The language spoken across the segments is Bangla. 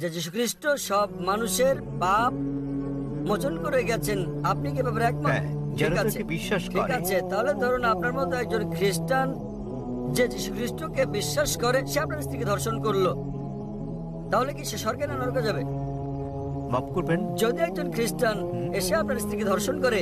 যে যীশুখ্রিস্ট সব মানুষের পাপ মোচন করে গেছেন। আপনি কি ব্যাপারে একমত? হ্যাঁ, ঠিক আছে। বিশ্বাস ঠিক আছে তাহলে ধরুন আপনার মতো একজন খ্রিস্টান যে যীশু খ্রিস্টকে বিশ্বাস করে সে আপনার স্ত্রীকে ধর্ষণ করল। তাহলে কি সে স্বর্গে না নরকে যাবে? মাফ করবেন। যদি একজন খ্রিস্টান এসে আপনার স্ত্রীকে ধর্ষণ করে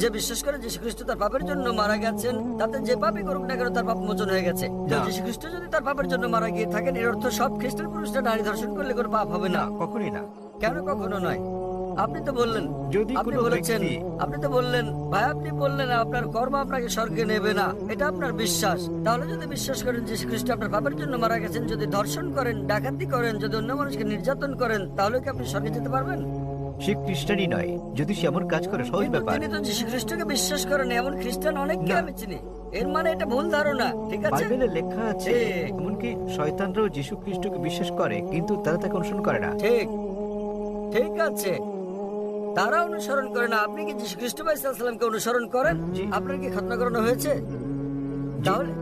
যে বিশ্বাস করে যীশু খ্রিস্ট তার পাপের জন্য মারা গেছেন তাতে যে পাপই করুক না কেন তার পাপ মোচন হয়ে গেছে। তো যীশু খ্রিস্ট যদি তার পাপের জন্য মারা গিয়ে থাকেন এর অর্থ সব খ্রিস্টান পুরুষরা নারী ধর্ষণ করলে কোনো পাপ হবে না। না কখনোই না। কেন কখনো নয়? আপনি তো বললেন যদি আপনি বলেছেন আপনি তো বললেন ভাই আপনি বললেন আপনার কর্ম আপনাকে স্বর্গে নেবে না। এটা আপনার বিশ্বাস। তাহলে যদি বিশ্বাস করেন যে খ্রিস্ট আপনার পাপের জন্য মারা গেছেন যদি ধর্ষণ করেন ডাকাতি করেন যদি অন্য মানুষকে নির্যাতন করেন তাহলে কি আপনি স্বর্গে যেতে পারবেন? সে খ্রিস্টানই নয়। যদি সে এমন কাজ করে সহজ ব্যাপার। তিনি তো যীশু খ্রিস্টকে বিশ্বাস করেন এমন খ্রিস্টান অনেককে আমি চিনি। এর মানে এটা ভুল ধারণা ঠিক আছে? বাইবেলে লেখা আছে এমনকি শয়তানরাও যীশু খ্রিস্টকে বিশ্বাস করে কিন্তু তারা তাকে অনুসরণ করে না। ঠিক ঠিক আছে। তারা অনুসরণ করে না। আপনি কি যীশু খ্রিস্ট ভাই সাল্লামকে অনুসরণ করেন? আপনার কি খতনা করানো হয়েছে? তাহলে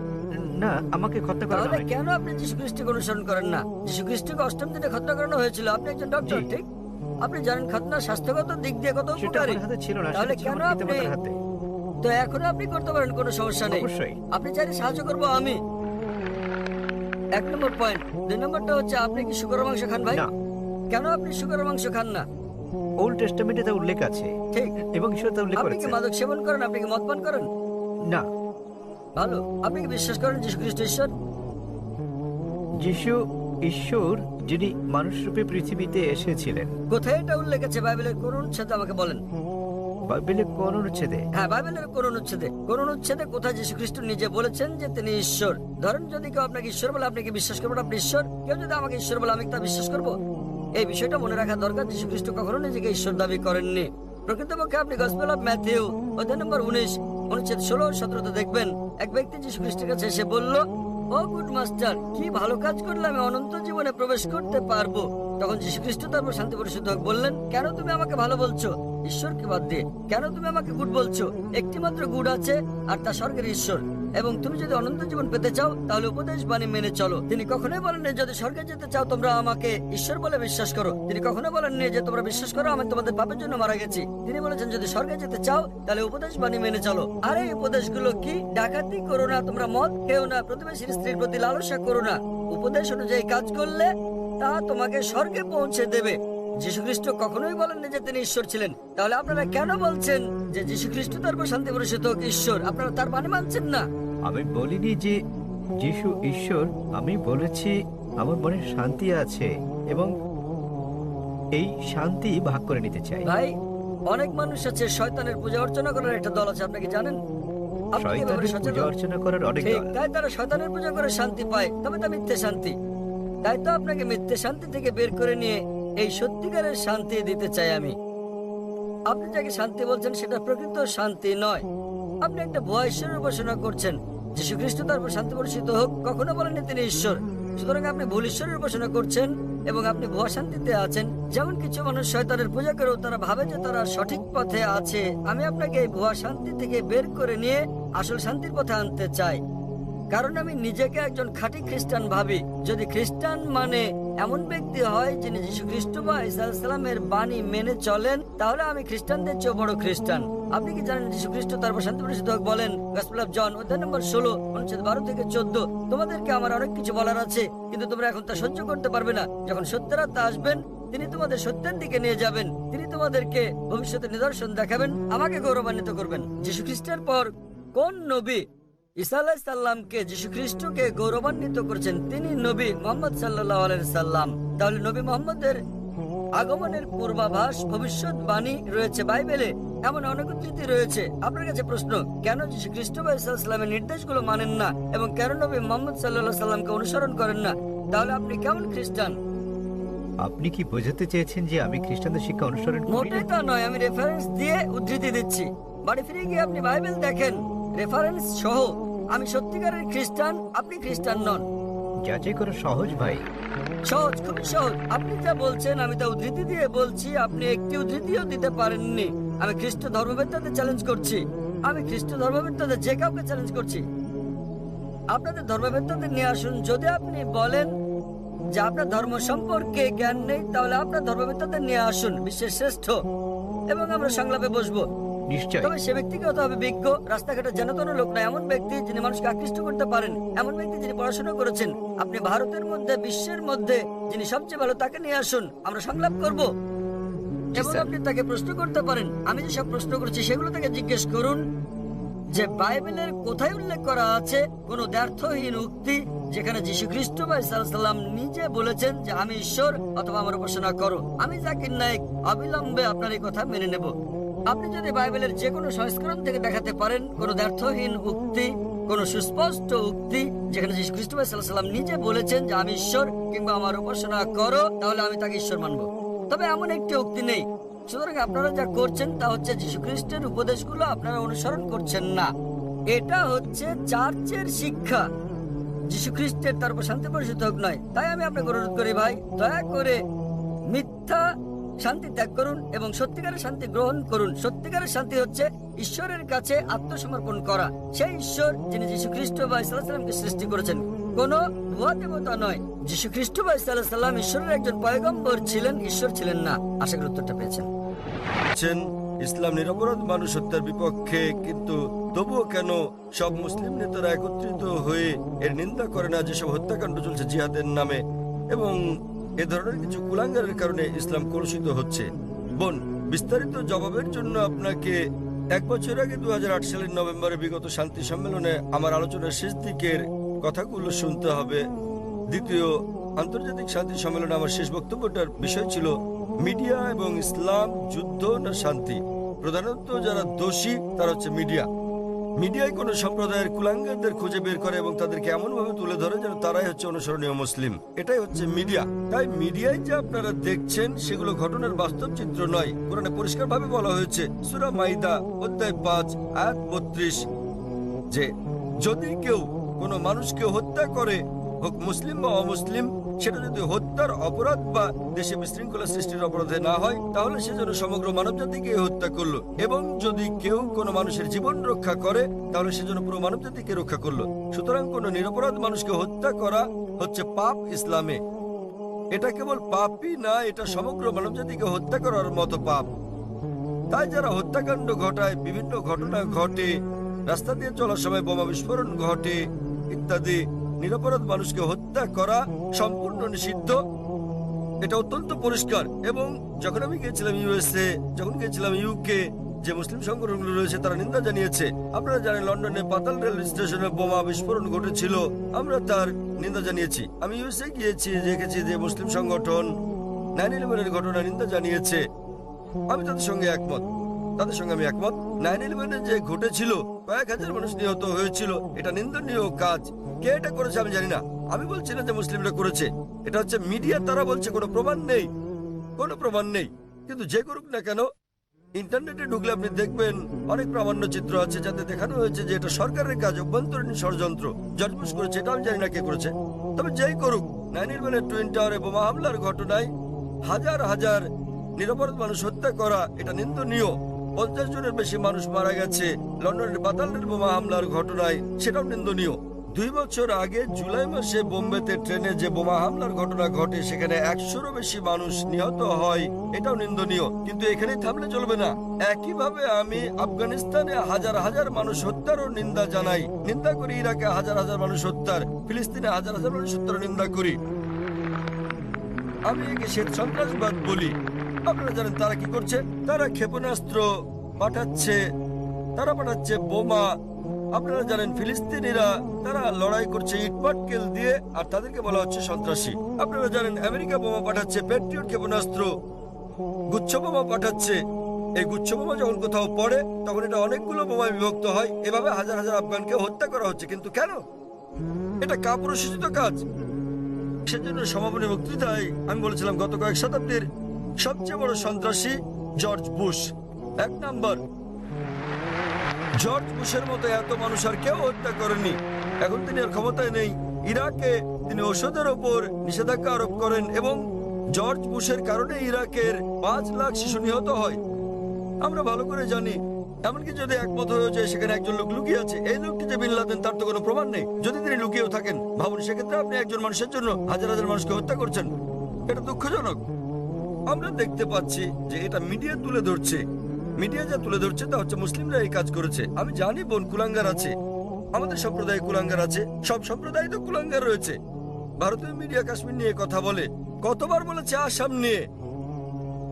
না আমাকে খত্যা করা তাহলে হয় কেন আপনি যীশু খ্রিস্টকে অনুসরণ করেন না? যীশু খ্রিস্টকে অষ্টম দিনে খতনা করানো হয়েছিল। আপনি একজন ডক্টর ঠিক? আপনি জানেন খতনা স্বাস্থ্যগত দিক দিয়ে কত উপকারী? ছিল না তাহলে কেন আপনি তো এখন আপনি করতে পারেন কোনো সমস্যা নেই। আপনি চাইলে সাহায্য করব আমি। এক নম্বর পয়েন্ট দুই নম্বরটা হচ্ছে আপনি কি শুকর মাংস খান ভাই? কেন আপনি শুকর মাংস খান না? ওল্ড টেস্টামেন্টে তা উল্লেখ আছে। ঠিক। এবং ঈশ্বর তা উল্লেখ আপনি কি মাদক সেবন করেন? আপনি কি মদ পান করেন? না। ভালো। আপনি কি বিশ্বাস করেন যীশু খ্রিস্ট ঈশ্বর? যিশু ঈশ্বর যিনি মানুষ রূপে পৃথিবীতে এসেছিলেন। কোথায় এটা উল্লেখ আছে? বাইবেলের কোন অনুচ্ছেদে আমাকে বলেন। বাইবেলে কোন অনুচ্ছেদে হ্যাঁ বাইবেলের কোন অনুচ্ছেদে কোন অনুচ্ছেদে কোথায় যীশু খ্রিস্ট নিজে বলেছেন যে তিনি ঈশ্বর? ধরেন যদি কেউ আপনাকে ঈশ্বর বলে আপনি কি বিশ্বাস করবেন আপনি ঈশ্বর? কেউ যদি আমাকে ঈশ্বর বলে আমি তা বিশ্বাস করব? এই বিষয়টা মনে রাখা দরকার যীশু খ্রিস্ট কখনো নিজেকে ঈশ্বর দাবি করেননি। প্রকৃতপক্ষে আপনি গসপেল অফ ম্যাথিউ অধ্যায় নম্বর উনিশ অনুচ্ছেদ ষোলো সতেরোতে দেখবেন এক ব্যক্তি যীশু খ্রিস্টের কাছে এসে বলল ও গুড মাস্টার কি ভালো কাজ করলে আমি অনন্ত জীবনে প্রবেশ করতে পারব? তখন যীশু খ্রিস্ট তারপর শান্তি পরিশুদ্ধ হক। বললেন, কেন তুমি আমাকে ভালো বলছো? ঈশ্বরকে বাদ দিয়ে। কেন তুমি আমাকে গুড বলছো? একটি মাত্র গুড আছে আর তা স্বর্গের ঈশ্বর। এবং তুমি যদি অনন্ত জীবন পেতে চাও, তাহলে উপদেশ বাণী মেনে চলো। তিনি কখনোই বলেননি, যদি স্বর্গে যেতে চাও, তোমরা আমাকে ঈশ্বর বলে বিশ্বাস করো। তিনি কখনো বলেননি যে, তোমরা বিশ্বাস করো, আমি তোমাদের পাপের জন্য মারা গেছি। তিনি বলেছেন, যদি স্বর্গে যেতে চাও, তাহলে উপদেশ বাণী মেনে চলো। আর এই উপদেশগুলো কি? ডাকাতি করো না তোমরা মদ, খেও না, প্রতিবেশীর স্ত্রীর প্রতি লালসা করো না। উপদেশ অনুযায়ী কাজ করলে তা তোমাকে স্বর্গে পৌঁছে দেবে। যীশু খ্রিস্ট কখনোই বলেননি যে তিনি ঈশ্বর ছিলেন। তাহলে আপনারা কেন বলছেন যে যীশু খ্রিস্ট তার শান্তি হোক ঈশ্বর? আপনারা তার মানে মানছেন না। আমি বলিনি যে যিশু ঈশ্বর আমি বলেছি আমার মনে শান্তি আছে এবং এই শান্তি ভাগ করে নিতে চাই। ভাই অনেক মানুষ আছে শয়তানের পূজা অর্চনা করার একটা দল আছে আপনি কি জানেন? শয়তানের পূজা অর্চনা করার অনেক দল। তাই তারা শয়তানের পূজা করে শান্তি পায় তবে তা মিথ্যে শান্তি। তাই তো আপনাকে মিথ্যে শান্তি থেকে বের করে নিয়ে এই সত্যিকারের শান্তি দিতে চাই আমি। আপনি যাকে শান্তি বলছেন, সেটা প্রকৃত শান্তি নয়। আপনি একটা ভয় ঈশ্বরের উপাসনা করছেন। যীশু খ্রিস্ট তার উপর শান্তি পরিচিত হোক, কখনো বলেননি তিনি ঈশ্বর। সুতরাং আপনি ভুল ঈশ্বরের উপাসনা করছেন এবং আপনি ভুয়া শান্তিতে আছেন। যেমন কিছু মানুষ শয়তানের পূজা করেও তারা ভাবে যে তারা সঠিক পথে আছে। আমি আপনাকে এই ভুয়া শান্তি থেকে বের করে নিয়ে আসল শান্তির পথে আনতে চাই। কারণ আমি নিজেকে একজন খাঁটি খ্রিস্টান ভাবি। যদি খ্রিস্টান মানে এমন ব্যক্তি হয় যিনি যীশু খ্রিস্ট বা ইসলামের বাণী মেনে চলেন, তাহলে আমি খ্রিস্টানদের চেয়ে বড় খ্রিস্টান। আপনি কি জানেন যীশু খ্রিস্ট তারপর শান্তি পরিষদ বলেন? গসপেল জন অধ্যায় নম্বর ষোলো, অনুচ্ছেদ বারো থেকে চোদ্দ। তোমাদেরকে আমার অনেক কিছু বলার আছে, কিন্তু তোমরা এখন তা সহ্য করতে পারবে না। যখন সত্যের আত্মা আসবেন, তিনি তোমাদের সত্যের দিকে নিয়ে যাবেন। তিনি তোমাদেরকে ভবিষ্যতে নিদর্শন দেখাবেন, আমাকে গৌরবান্বিত করবেন। যীশু খ্রিস্টের পর কোন নবী ঈসা আলাহ সাল্লামকে যীশু খ্রিস্টকে গৌরবান্বিত করেছেন তিনি নবী মোহাম্মদ সাল্লাহ সাল্লাম। তাহলে নবী মোহাম্মদের আগমনের পূর্বাভাস ভবিষ্যৎবাণী রয়েছে বাইবেলে। এমন অনেক উদ্ধৃতি রয়েছে। আপনার কাছে প্রশ্ন কেন যীশু খ্রিস্ট ঈসা নির্দেশগুলো মানেন না এবং কেন নবী মোহাম্মদ সাল্লাহ সাল্লামকে অনুসরণ করেন না? তাহলে আপনি কেমন খ্রিস্টান? আপনি কি বোঝাতে চেয়েছেন যে আমি খ্রিস্টানদের শিক্ষা অনুসরণ? মোটেই তা নয় আমি রেফারেন্স দিয়ে উদ্ধৃতি দিচ্ছি। বাড়ি ফিরে গিয়ে আপনি বাইবেল দেখেন। রেফারেন্স সহ আমি সত্যিকারের খ্রিস্টান আপনি খ্রিস্টান নন। যাচাই করা সহজ ভাই। সহজ খুবই সহজ। আপনি যা বলছেন আমি তা উদ্ধৃতি দিয়ে বলছি আপনি একটি উদ্ধৃতিও দিতে পারেননি। আমি খ্রিস্ট ধর্মবেত্তাদের চ্যালেঞ্জ করছি। আমি খ্রিস্ট ধর্মবেত্তাদের যে কাউকে চ্যালেঞ্জ করছি। আপনাদের ধর্মবেত্তাদের নিয়ে আসুন। যদি আপনি বলেন যে আপনার ধর্ম সম্পর্কে জ্ঞান নেই তাহলে আপনার ধর্মবিদ্যাদের নিয়ে আসুন। বিশ্বের শ্রেষ্ঠ। এবং আমরা সংলাপে বসবো। নিশ্চয় তবে সে ব্যক্তিকে হতে হবে বিজ্ঞ রাস্তাঘাটে যেন লোক না এমন ব্যক্তি যিনি মানুষকে আকৃষ্ট করতে পারেন এমন ব্যক্তি যিনি পড়াশোনা করেছেন। আপনি ভারতের মধ্যে বিশ্বের মধ্যে যিনি সবচেয়ে ভালো তাকে নিয়ে আসুন আমরা সংলাপ করব। এবং আপনি তাকে প্রশ্ন করতে পারেন আমি যে প্রশ্ন করছি সেগুলো তাকে জিজ্ঞেস করুন যে বাইবেলের কোথায় উল্লেখ করা আছে কোন দ্ব্যর্থহীন উক্তি যেখানে যীশু খ্রিস্ট সাল্লাম নিজে বলেছেন যে আমি ঈশ্বর অথবা আমার উপাসনা করো। আমি জাকির নায়ক অবিলম্বে আপনার এই কথা মেনে নেব। আপনি যদি বাইবেলের যে কোনো সংস্করণ থেকে দেখাতে পারেন, কোন দ্ব্যর্থহীন উক্তি, কোন সুস্পষ্ট উক্তি, যেখানে যীশু খ্রিস্ট সাল্লাম নিজে বলেছেন যে, আমি ঈশ্বর কিংবা আমার উপাসনা করো, তাহলে আমি তাকে ঈশ্বর মানব। তবে এমন একটি উক্তি নেই। সুতরাং আপনারা যা করছেন তা হচ্ছে যীশু খ্রিস্টের উপদেশগুলো আপনারা অনুসরণ করছেন না। এটা হচ্ছে চার্চের শিক্ষা। যীশু খ্রিস্টের তার উপর শান্তি পরিষদ নয়। তাই আমি আপনাকে অনুরোধ করি ভাই, দয়া করে মিথ্যা শান্তি ত্যাগ করুন এবং সত্যিকারের শান্তি গ্রহণ করুন। সত্যিকারের শান্তি হচ্ছে ঈশ্বরের কাছে আত্মসমর্পণ করা। সেই ঈশ্বর যিনি যীশু খ্রিস্ট বা ইসলামকে সৃষ্টি করেছেন। কোন ভুয়া দেবতা নয়। যীশু খ্রিস্ট বা ইসলাম ঈশ্বরের একজন পয়গম্বর ছিলেন, ঈশ্বর ছিলেন না। আশা করি উত্তরটা পেয়েছেন। ইসলাম নিরপরাধ মানুষ হত্যার বিপক্ষে, কিন্তু তবুও কেন সব মুসলিম নেতারা একত্রিত হয়ে এর নিন্দা করে না যেসব হত্যাকাণ্ড চলছে জিহাদের নামে? এবং এ ধরনের কিছু কুলাঙ্গারের কারণে ইসলাম কলুষিত হচ্ছে। বোন, বিস্তারিত জবাবের জন্য আপনাকে এক বছর আগে দু সালের নভেম্বরে বিগত শান্তি সম্মেলনে আমার আলোচনার শেষ দিকের কথাগুলো শুনতে হবে। দ্বিতীয়, আন্তর্জাতিক শান্তি সম্মেলনে আমার শেষ বক্তব্যটার বিষয় ছিল মিডিয়া এবং ইসলাম, যুদ্ধ না শান্তি। প্রধানত যারা দোষী, তারা হচ্ছে মিডিয়া। মিডিয়ায় কোনো সম্প্রদায়ের কুলাঙ্গারদের খুঁজে বের করে এবং তাদেরকে এমনভাবে তুলে ধরে যেন তারাই হচ্ছে অনুসরণীয় মুসলিম। এটাই হচ্ছে মিডিয়া। তাই মিডিয়ায় যে আপনারা দেখছেন, সেগুলো ঘটনার বাস্তব চিত্র নয় কোরআনে পরিষ্কারভাবে বলা হয়েছে। সুরা মাইদা, অধ্যায় পাঁচ, আয়াত বত্রিশ। যে যদি কেউ কোনো মানুষকে হত্যা করে, হোক মুসলিম বা অমুসলিম সেটা যদি হত্যার অপরাধ বা দেশে বিশৃঙ্খলা সৃষ্টির অপরাধে না হয়, তাহলে সে যেন সমগ্র মানব জাতিকে হত্যা করল। এবং যদি কেউ কোনো মানুষের জীবন রক্ষা করে, তাহলে সে যেন পুরো মানব জাতিকে রক্ষা করল। সুতরাং কোনো নিরপরাধ মানুষকে হত্যা করা হচ্ছে পাপ ইসলামে। এটা কেবল পাপই না, এটা সমগ্র মানব জাতিকে হত্যা করার মতো পাপ। তাই যারা হত্যাকাণ্ড ঘটায়, বিভিন্ন ঘটনা ঘটে, রাস্তা দিয়ে চলার সময় বোমা বিস্ফোরণ ঘটে, ইত্যাদি নিরপরাধ মানুষকে হত্যা করা সম্পূর্ণ নিষিদ্ধ। এটা অত্যন্ত পরিষ্কার। এবং যখন আমি গিয়েছিলাম ইউএসএ, যখন গিয়েছিলাম ইউকে যে মুসলিম সংগঠনগুলো রয়েছে, তারা নিন্দা জানিয়েছে। আপনারা জানেন, লন্ডনে পাতাল রেল স্টেশনে বোমা বিস্ফোরণ ঘটেছিল। আমরা তার নিন্দা জানিয়েছি। আমি ইউএসএ গিয়েছি, দেখেছি যে মুসলিম সংগঠন নাইন ইলেভেনের ঘটনা নিন্দা জানিয়েছে। আমি তাদের সঙ্গে একমত। তাদের সঙ্গে আমি একমত। নাইন ইলেভেনে যে ঘটেছিল, কয়েক হাজার মানুষ নিহত হয়েছিল, এটা নিন্দনীয় কাজ। কে এটা করেছে আমি জানি না। আমি বলছি না যে মুসলিমরা করেছে। এটা হচ্ছে মিডিয়া, তারা বলছে কোনো প্রমাণ নেই। কোনো প্রমাণ নেই। কিন্তু যে করুক না কেন, ইন্টারনেটে ঢুকলে আপনি দেখবেন অনেক প্রামাণ্য চিত্র আছে যাতে দেখানো হয়েছে যে এটা সরকারের কাজ, অভ্যন্তরীণ ষড়যন্ত্র। জর্জ করেছে, এটা আমি জানি না কে করেছে। তবে যেই করুক নাইন ইলেভেনের টুইন টাওয়ারে বোমা হামলার ঘটনায় হাজার হাজার নিরপরাধ মানুষ হত্যা করা, এটা নিন্দনীয়। পঞ্চাশ জনের বেশি মানুষ মারা গেছে। লন্ডনের বাতালের বোমা হামলার ঘটনায় সেটাও নিন্দনীয়। দুই বছর আগে জুলাই মাসে বোম্বেতে ট্রেনে যে বোমা হামলার ঘটনা ঘটে, সেখানে একশোরও বেশি মানুষ নিহত হয়, এটাও নিন্দনীয়। কিন্তু এখানেই থামলে চলবে না। একইভাবে আমি আফগানিস্তানে হাজার হাজার মানুষ হত্যারও নিন্দা জানাই। নিন্দা করি ইরাকে হাজার হাজার মানুষ হত্যার, ফিলিস্তিনে হাজার হাজার মানুষ হত্যার নিন্দা করি। আমি একে শ্বেত সন্ত্রাসবাদ বলি। আপনারা জানেন তারা কি করছে? তারা ক্ষেপণাস্ত্র পাঠাচ্ছে, তারা পাঠাচ্ছে বোমা। আপনারা জানেন ফিলিস্তিনিরা, তারা লড়াই করছে ইটপাটকেল দিয়ে, আর তাদেরকে বলা হচ্ছে সন্ত্রাসী। আপনারা জানেন আমেরিকা বোমা পাঠাচ্ছে পেট্রিয়ট ক্ষেপণাস্ত্র, গুচ্ছ বোমা পাঠাচ্ছে। এই গুচ্ছ বোমা যখন কোথাও পড়ে, তখন এটা অনেকগুলো বোমায় বিভক্ত হয়। এভাবে হাজার হাজার আফগানকে হত্যা করা হচ্ছে। কিন্তু কেন? এটা কাপুরুষিত কাজ। সেজন্য সমাপনী বক্তৃতায় আমি বলেছিলাম, গত কয়েক শতাব্দীর সবচেয়ে বড় সন্ত্রাসী জর্জ বুশ। এক নাম্বার। জর্জ বুশের মতো এত মানুষ আর কেউ হত্যা করেনি। এখন তিনি আর ক্ষমতায় নেই। ইরাকে তিনি ওষুধের ওপর নিষেধাজ্ঞা আরোপ করেন এবং জর্জ বুশের কারণে ইরাকের পাঁচ লাখ শিশু নিহত হয়। আমরা ভালো করে জানি। এমনকি যদি একমত হয়ে যায় সেখানে একজন লোক লুকিয়ে আছে, এই লোকটি যে বিন লাদেন, তার তো কোনো প্রমাণ নেই। যদি তিনি লুকিয়েও থাকেন, ভাবুন সেক্ষেত্রে আপনি একজন মানুষের জন্য হাজার হাজার মানুষকে হত্যা করছেন। এটা দুঃখজনক। আমরা দেখতে পাচ্ছি যে এটা মিডিয়া তুলে ধরছে। মিডিয়া যা তুলে ধরছে, তা হচ্ছে মুসলিমরা এই কাজ করেছে। আমি জানি বোন কুলাঙ্গার আছে। আমাদের সম্প্রদায়ে কুলাঙ্গার আছে। সব সম্প্রদায় তো কুলাঙ্গার রয়েছে। ভারতীয় মিডিয়া কাশ্মীর নিয়ে কথা বলে, কতবার বলেছে আসাম নিয়ে,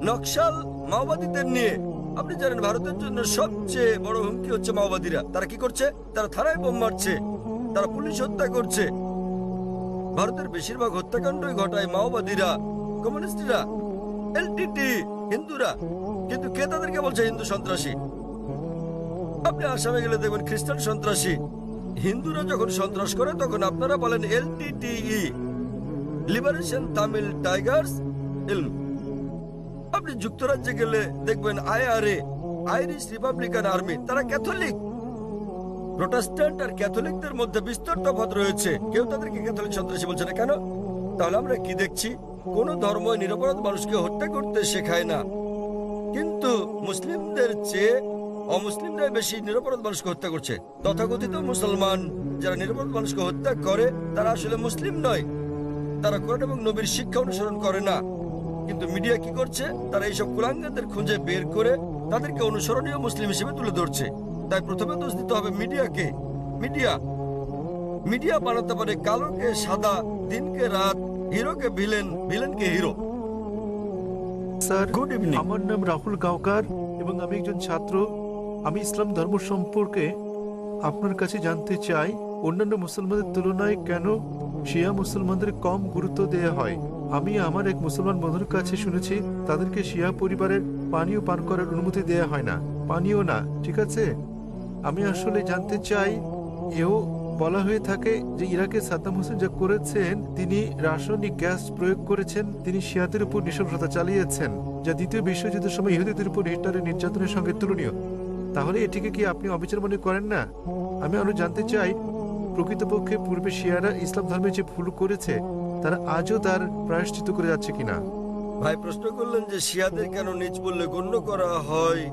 নকশাল মাওবাদীদের নিয়ে। আপনি জানেন, ভারতের জন্য সবচেয়ে বড় হুমকি হচ্ছে মাওবাদীরা। তারা কি করছে? তারা থানায় বোম মারছে। তারা পুলিশ হত্যা করছে। ভারতের বেশিরভাগ হত্যাকাণ্ডই ঘটায় মাওবাদীরা, কমিউনিস্টরা। হিন্দুরা। কিন্তু কে তাদেরকে বলছে হিন্দু সন্ত্রাসী? আপনি আসামে গেলে দেখবেন খ্রিস্টান সন্ত্রাসী। হিন্দুরা যখন সন্ত্রাস করে, তখন আপনারা বলেন লিবারেশন তামিল টাইগার্স ইলম। আপনি যুক্তরাজ্যে গেলে দেখবেন আইআরএ, আইরিশ রিপাবলিকান আর্মি, তারা ক্যাথলিক। প্রোটেস্ট্যান্ট আর ক্যাথলিকদের মধ্যে বিস্তর তফাৎ রয়েছে। কেউ তাদেরকে ক্যাথলিক সন্ত্রাসী বলছে না কেন? তাহলে আমরা কি দেখছি? কোন ধর্ম নিরপরাধ মানুষকে হত্যা করতে শেখায় না। কিন্তু মুসলিমদের চেয়ে অমুসলিমরাই বেশি নিরপরাধ মানুষকে হত্যা করছে। তথাকথিত মুসলমান যারা নিরপরাধ মানুষকে হত্যা করে, তারা আসলে মুসলিম নয়। তারা কোরআন এবং নবীর শিক্ষা অনুসরণ করে না। কিন্তু মিডিয়া কি করছে? তারা এইসব কুলাঙ্গাদের খুঁজে বের করে তাদেরকে অনুসরণীয় মুসলিম হিসেবে তুলে ধরছে। তাই প্রথমে দোষ দিতে হবে মিডিয়াকে। মিডিয়া। মিডিয়া বানাতে পারে কালোকে, সাদা, দিনকে, রাত হিরোকে ভিলেন ভিলেনকে হিরো। স্যার গুড ইভিনিং আমার নাম রাহুল গাওকার এবং আমি একজন ছাত্র। আমি ইসলাম ধর্ম সম্পর্কে আপনার কাছে জানতে চাই অন্যান্য মুসলমানদের তুলনায় কেন শিয়া মুসলমানদের কম গুরুত্ব দেওয়া হয়? আমি আমার এক মুসলমান বন্ধুর কাছে শুনেছি তাদেরকে শিয়া পরিবারের পানীয় পান করার অনুমতি দেওয়া হয় না। পানীয় না ঠিক আছে? আমি আসলে জানতে চাই এও বলা হয়ে থাকে যে ইরাকে সাদ্দাম হোসেন যা করেছেন, তিনি রাসায়নিক গ্যাস প্রয়োগ করেছেন, তিনি শিয়াদের উপর নৃশংসতা চালিয়েছেন, যা দ্বিতীয় বিশ্বযুদ্ধের সময় ইহুদিদের উপর হিটলারের নির্যাতনের সঙ্গে তুলনীয়। তাহলে এটিকে কি আপনি অবিচার মনে করেন না? আমি আরও জানতে চাই, প্রকৃতপক্ষে পূর্বে শিয়ারা ইসলাম ধর্মে যে ভুল করেছে, তারা আজও তার প্রায়শ্চিত করে যাচ্ছে কিনা? ভাই, প্রশ্ন করলেন যে শিয়াদের কেন নিজ বললে গণ্য করা হয়?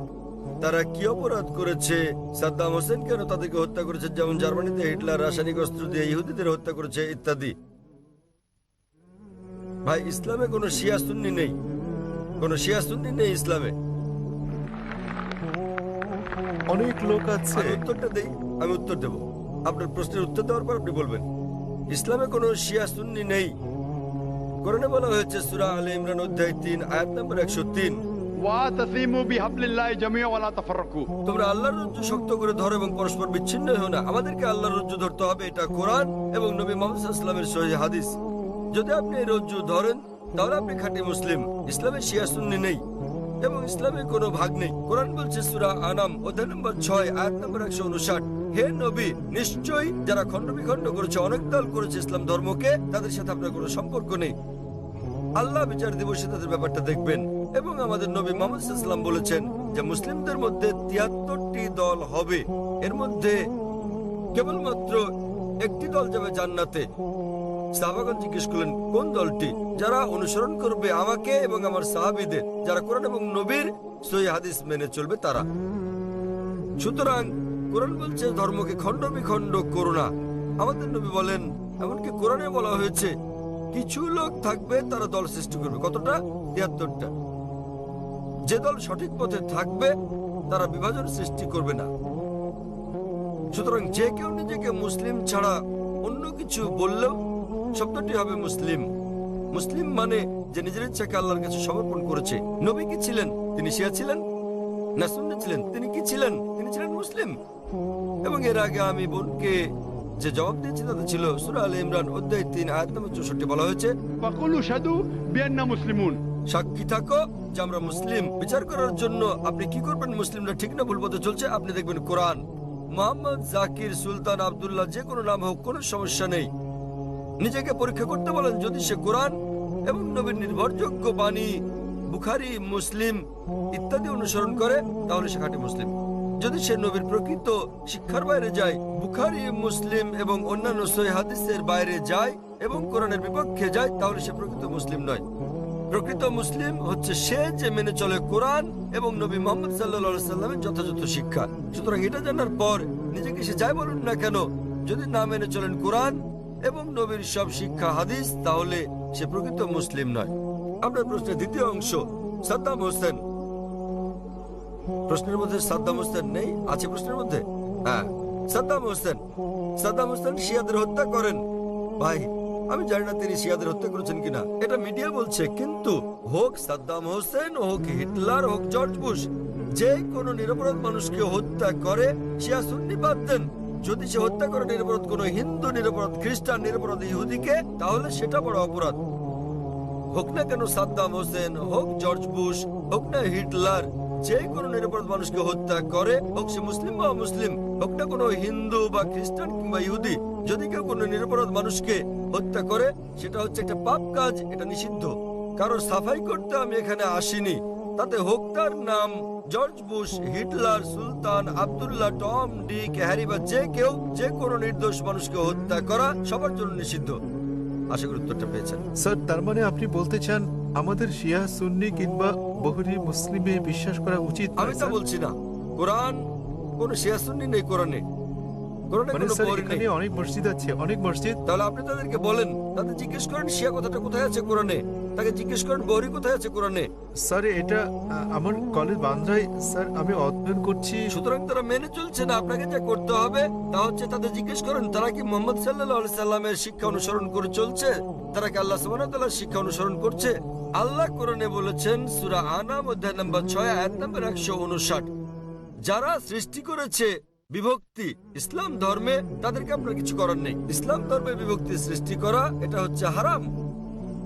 তারা কি অপরাধ করেছে? সাদ্দাম হোসেন কেন তাদেরকে হত্যা করেছে? যেমন জার্মানিতে হিটলার রাসায়নিক অস্ত্র দিয়ে ইহুদিদের হত্যা করেছে ইত্যাদি। ভাই ইসলামে কোনো শিয়া সুন্নি নেই। কোনো শিয়া সুন্নি নেই ইসলামে। অনেক লোক আছে। আমি উত্তরটা দেই আমি উত্তর দেব। আপনার প্রশ্নের উত্তর দেওয়ার পর আপনি বলবেন। ইসলামে কোনো শিয়া সুন্নি নেই। কোরআনে বলা হয়েছে সুরা আলে ইমরান অধ্যায় তিন আয়াত নম্বর একশো তিন। তোমরা ভাগ নেই। কোরআন বলছে সুরা আনাম, অধ্যায় নম্বর ছয় নম্বর একশো উনষাট। হে নবী, নিশ্চয়ই যারা খন্ড বিখণ্ড করেছে, অনেক দল করেছে ইসলাম ধর্মকে, তাদের সাথে আপনার কোনো সম্পর্ক নেই। আল্লাহ বিচার দিবসে তাদের ব্যাপারটা দেখবেন। এবং আমাদের নবী মোহাম্মদ ইসলাম বলেছেন যে মুসলিমদের মধ্যে তিয়াত্তরটি দল হবে। এর মধ্যে কেবলমাত্র একটি দল যাবে জান্নাতে। জিজ্ঞেস করলেন, কোন দলটি? যারা অনুসরণ করবে আমাকে এবং আমার সাহাবিদের, যারা কোরআন এবং নবীর হাদিস মেনে চলবে তারা। সুতরাং কোরআন বলছে, ধর্মকে খণ্ড বিখণ্ড করো না। আমাদের নবী বলেন, এমনকি কোরআনে বলা হয়েছে, কিছু লোক থাকবে তারা দল সৃষ্টি করবে। কতটা? তিয়াত্তরটা। যে দল সঠিক পথে থাকবে, তারা বিভাজন সৃষ্টি করবে না। সুতরাং যে কেউ নিজেকে মুসলিম ছাড়া অন্য কিছু বললেও শব্দটি হবে মুসলিম। মুসলিম মানে যে নিজের ইচ্ছাকে আল্লাহর কাছে সমর্পণ করেছে। নবী কি ছিলেন? তিনি শিয়া ছিলেন? না সুন্নি ছিলেন? তিনি কি ছিলেন? তিনি ছিলেন মুসলিম। এবং এর আগে আমি বোনকে যে জবাব দিয়েছি তাতে ছিল সুরা আল ইমরান অধ্যায় তিন, আয়াত চৌষট্টি বলা হয়েছে মুসলিমুন। সাক্ষী থাকো যে আমরা মুসলিম। বিচার করার জন্য আপনি কি করবেন? মুসলিমরা ঠিক না, ভুল পথে চলছে। আপনি দেখবেন কোরআন। মোহাম্মদ জাকির সুলতান আব্দুল্লাহ যে কোনো নাম হোক, কোনো সমস্যা নেই। নিজেকে পরীক্ষা করতে বলেন যদি সে কোরআন এবং নবীর নির্ভরযোগ্য বাণী, বুখারি, মুসলিম ইত্যাদি অনুসরণ করে, তাহলে সে খাঁটি মুসলিম। যদি সে নবীর প্রকৃত শিক্ষার বাইরে যায়, বুখারি, মুসলিম এবং অন্যান্য সহি বাইরে যায় এবং কোরআনের বিপক্ষে যায়, তাহলে সে প্রকৃত মুসলিম নয়। প্রকৃত মুসলিম হচ্ছে সে যে মেনে চলে কোরআন এবং নবী মোহাম্মদ সাল্লা সাল্লামের যথাযথ শিক্ষা। সুতরাং এটা জানার পর নিজেকে সে যাই বলুন না কেন, যদি না মেনে চলেন কোরআন এবং নবীর সব শিক্ষা হাদিস, তাহলে সে প্রকৃত মুসলিম নয়। আপনার প্রশ্নের দ্বিতীয় অংশ, সাদ্দাম হোসেন। প্রশ্নের মধ্যে সাদ্দাম হোসেন নেই? আছে প্রশ্নের মধ্যে? হ্যাঁ। সাদ্দাম হোসেন। সাদ্দাম হোসেন শিয়াদের হত্যা করেন। ভাই আমি জানি না তিনি শিয়াদের হত্যা করেছেন কিনা। এটা মিডিয়া বলছে, কিন্তু হোক সাদ্দাম হোসেন, হোক হিটলার, হোক জর্জ বুশ, যে কোনো নিরপরাধ মানুষকে হত্যা করে, শিয়া সুন্নি বাদ দেন। যদি সে হত্যা করে নিরপরাধ কোনো হিন্দু, নিরপরাধ খ্রিস্টান, নিরপরাধ ইহুদিকে, তাহলে সেটা বড় অপরাধ। হোক না কেন সাদ্দাম হোসেন, হোক জর্জ বুশ, হোক না হিটলার, যে কোনো নিরাপরাধ মানুষকে হত্যা করে, হোক সে মুসলিম বা মুসলিম হোক না কোনো হিন্দু বা খ্রিস্টান কিংবা ইহুদি যদি কেউ কোনো নিরাপরাধ মানুষকে হত্যা করে সেটা হচ্ছে একটা পাপ কাজ এটা নিষিদ্ধ। কারও সাফাই করতে আমি এখানে আসিনি। তাতে হোক তার নাম George Bush Hitler Sultan Abdullah Tom Dick Harry বা যে কেউ যে কোনো নির্দোষ মানুষকে হত্যা করা সবার জন্য নিষিদ্ধ। আশা করি উত্তরটা পেয়েছেন। স্যার তার মানে আপনি বলতে চান আমাদের শিয়া সুন্নি কিংবা বহুরি মুসলিমে বিশ্বাস করা উচিত আমি তা বলছি না। কোরআন কোন শিয়া সুন্নি নেই কোরআনে। মানে কোনো স্যার বই নেই। অনেক মসজিদ আছে অনেক মসজিদ। তাহলে আপনি তাদেরকে বলেন তাদের জিজ্ঞেস করেন শিয়া কথাটা কোথায় আছে কোরআনে? তাকে জিজ্ঞেস করেন বহরি কোথায় আছে কোরআনে? স্যার এটা আ, আমার কলেজ বান্দ্রায় স্যার আমি অধ্যয়ন করছি। সুতরাং তারা মেনে চলছে না আপনাকে যা করতে হবে তা হচ্ছে তাদের জিজ্ঞেস করেন তারা কি মোহাম্মদ সাল্লাহ সাল্লামের শিক্ষা অনুসরণ করে চলছে? তারা কি আল্লাহ শিক্ষা অনুসরণ করছে? আল্লাহ কোরআনে বলেছেন সুরা আনাম অধ্যায় নম্বর ছয় আয়াত নম্বর একশো উনষাট যারা সৃষ্টি করেছে বিভক্তি। ইসলাম ধর্মে তাদেরকে আপনার কিছু করার নেই। ইসলাম ধর্মে বিভক্তি সৃষ্টি করা, এটা হচ্ছে হারাম।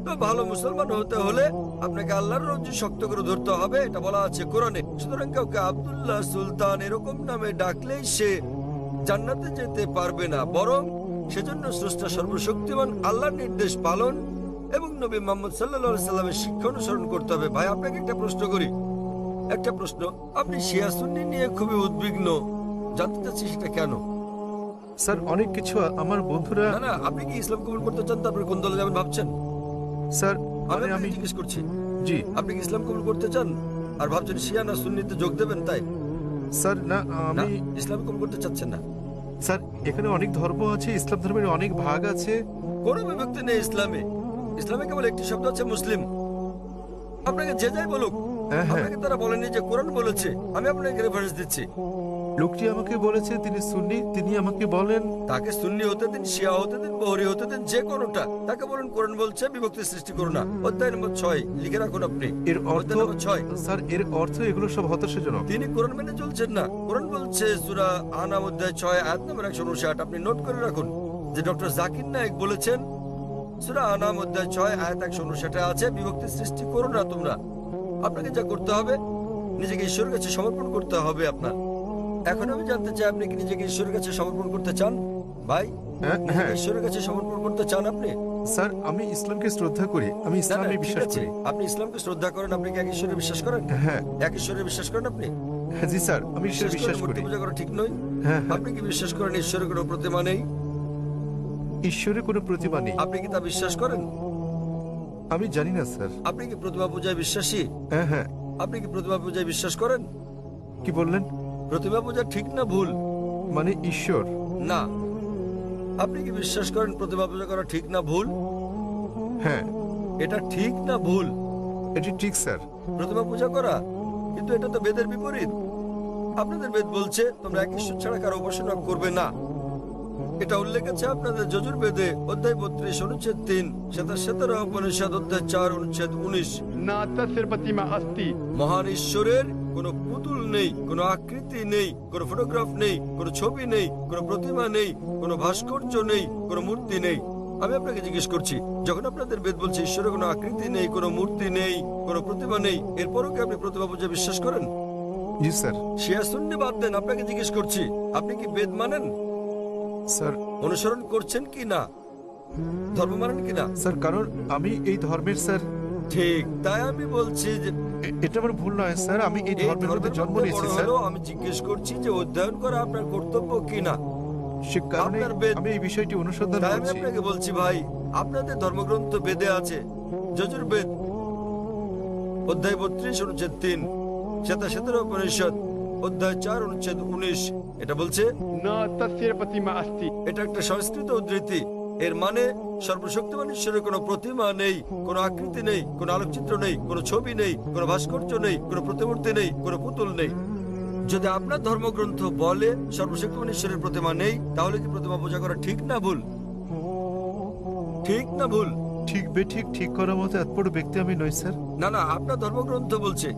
তো ভালো মুসলমান হতে হলে আপনাকে আল্লাহর রজ্জু শক্ত করে ধরতে হবে, এটা বলা আছে কোরআনে। সুতরাং কাউকে আবদুল্লাহ সুলতান এরকম নামে ডাকলেই সে জান্নাতে যেতে পারবে না। বরং সেজন্য স্রষ্টা সর্বশক্তিমান, আল্লাহর নির্দেশ পালন এবং নবী মোহাম্মদ সাল্লা সাল্লামের শিক্ষা অনুসরণ করতে হবে। ভাই, আপনাকে একটা প্রশ্ন করি। একটা প্রশ্ন, আপনি শিয়া সুন্নি নিয়ে খুবই উদ্বিগ্ন। জানতে চাচ্ছি সেটা কেন? স্যার অনেক কিছু আমার বন্ধুরা না না আপনি কি ইসলাম কবুল করতে চান তারপরে কোন দলে যাবেন ভাবছেন? স্যার মানে আমি জিজ্ঞেস করছি। জি। আপনি কি ইসলাম কবুল করতে চান? আর ভাবছেন শিয়া না সুন্নিতে যোগ দেবেন তাই? স্যার না আমি ইসলাম কবুল করতে চাচ্ছেন না। স্যার এখানে অনেক ধর্ম আছে ইসলাম ধর্মের অনেক ভাগ আছে। কোনো বিভক্তি নেই ইসলামে। ইসলামে কেবল একটি শব্দ আছে মুসলিম। আপনাকে যে যাই বলুক হ্যাঁ, হ্যাঁ। আপনাকে তারা বলেনি যে কোরআন বলেছে। আমি আপনাকে রেফারেন্স দিচ্ছি। লোকটি আমাকে বলেছে তিনি সুন্নি তিনি আমাকে বলেন। তাকে সুন্নি হতে দিন শিয়া হতে দিন বহরি হতে দিন যে কোনোটা। তাকে বলুন কোরআন বলছে বিভক্তি সৃষ্টি করো না। অধ্যায় নম্বর ছয় লিখে রাখুন আপনি। এর অর্থ ছয়। স্যার এর অর্থ এগুলো সব হতাশাজনক। তিনি কোরআন মেনে চলছেন না। কোরআন বলছে সুরা আনাম অধ্যায় ছয় আয়াত নম্বর একশো উনষাট। আপনি নোট করে রাখুন যে ডক্টর জাকির নায়েক বলেছেন সুরা আনাম অধ্যায় ছয় আয়াত একশো উনষাটে আছে বিভক্তি সৃষ্টি করো না তোমরা। আপনাকে যা করতে হবে নিজেকে ঈশ্বরের কাছে সমর্পণ করতে হবে আপনার। এখন আমি জানতে চাই আপনি কি নিজেকে ঈশ্বরের কাছে সমর্পণ করতে চান? ভাই হ্যাঁ, হ্যাঁ। ঈশ্বরের কাছে সমর্পণ করতে চান আপনি? স্যার আমি ইসলামকে শ্রদ্ধা করি আমি ইসলামে বিশ্বাস করি। আপনি ইসলামকে শ্রদ্ধা করেন আপনি কি এক ঈশ্বরে বিশ্বাস করেন? হ্যাঁ। এক ঈশ্বরে বিশ্বাস করেন আপনি? হ্যাঁ জি স্যার আমি ঈশ্বরে বিশ্বাস করি। পূজা করা ঠিক নয়। হ্যাঁ হ্যাঁ। আপনি কি বিশ্বাস করেন ঈশ্বরের কোনো প্রতিমা নেই? ঈশ্বরের কোনো প্রতিমা নেই। আপনি কি তা বিশ্বাস করেন? আমি জানি না স্যার। আপনি কি প্রতিমা পূজায় বিশ্বাসী? হ্যাঁ হ্যাঁ। আপনি কি প্রতিমা পূজায় বিশ্বাস করেন? কি বললেন? প্রতিভা পূজা ঠিক না ভুল? মানে ঈশ্বর? না। আপনি কি বিশ্বাস করেন প্রতিভা পূজা করা ঠিক না ভুল? হ্যাঁ। এটা ঠিক না ভুল? এটি ঠিক স্যার। প্রতিভা পূজা করা? কিন্তু এটা তো বেদের বিপরীত। আপনাদের বেদ বলছে তোমরা এক ঈশ্বর ছাড়া কারও উপাসনা করবে না। এটা উল্লেখ আছে আপনাদের যজুর বেদে অধ্যায় বত্রিশ অনুচ্ছেদ তিন সেতা সেতার উপনিষদ অধ্যায় চার অনুচ্ছেদ উনিশ। না মহান ঈশ্বরের কোনো পুতুল নেই কোনো আকৃতি নেই কোনো ফটোগ্রাফ নেই কোনো ছবি নেই কোনো প্রতিমা নেই কোনো ভাস্কর্য নেই কোনো মূর্তি নেই। আমি আপনাকে জিজ্ঞেস করছি যখন আপনাদের বেদ বলছে ঈশ্বরের কোনো আকৃতি নেই কোনো মূর্তি নেই কোনো প্রতিমা নেই এরপরও কি আপনি প্রতিমা পূজা বিশ্বাস করেন? জি স্যার। শিয়া শূন্য বাদ দেন আপনাকে জিজ্ঞেস করছি আপনি কি বেদ মানেন? স্যার। অনুসরণ করছেন কি না? ধর্ম মানেন কি না? স্যার কারণ আমি এই ধর্মের স্যার ঠিক তাই আমি বলছি যে এটা আমার ভুল নয় স্যার। আমি এই ধর্মের মধ্যে জন্ম নিয়েছি স্যার। আমি জিজ্ঞেস করছি যে অধ্যয়ন করা আপনার কর্তব্য কিনা। অধ্যায় চার অনুচ্ছেদ উনিশ। এটা বলছে এটা একটা সংস্কৃত উদ্ধৃতি। এর মানে সর্বশক্তিমান ঈশ্বরের কোনো প্রতিমা নেই কোনো আকৃতি নেই কোনো আলোকচিত্র নেই কোনো ছবি নেই কোনো ভাস্কর্য নেই কোনো প্রতিমূর্তি নেই কোনো পুতুল নেই। যদি আপনার ধর্মগ্রন্থ বলে সর্বশক্তিমান ঈশ্বরের প্রতিমা নেই তাহলে কি প্রতিমা পূজা করা ঠিক না ভুল? ঠিক না ভুল? ঠিক বে ঠিক ঠিক করার মতো এত বড় ব্যক্তি আমি নই স্যার। না না আপনার ধর্মগ্রন্থ বলছে।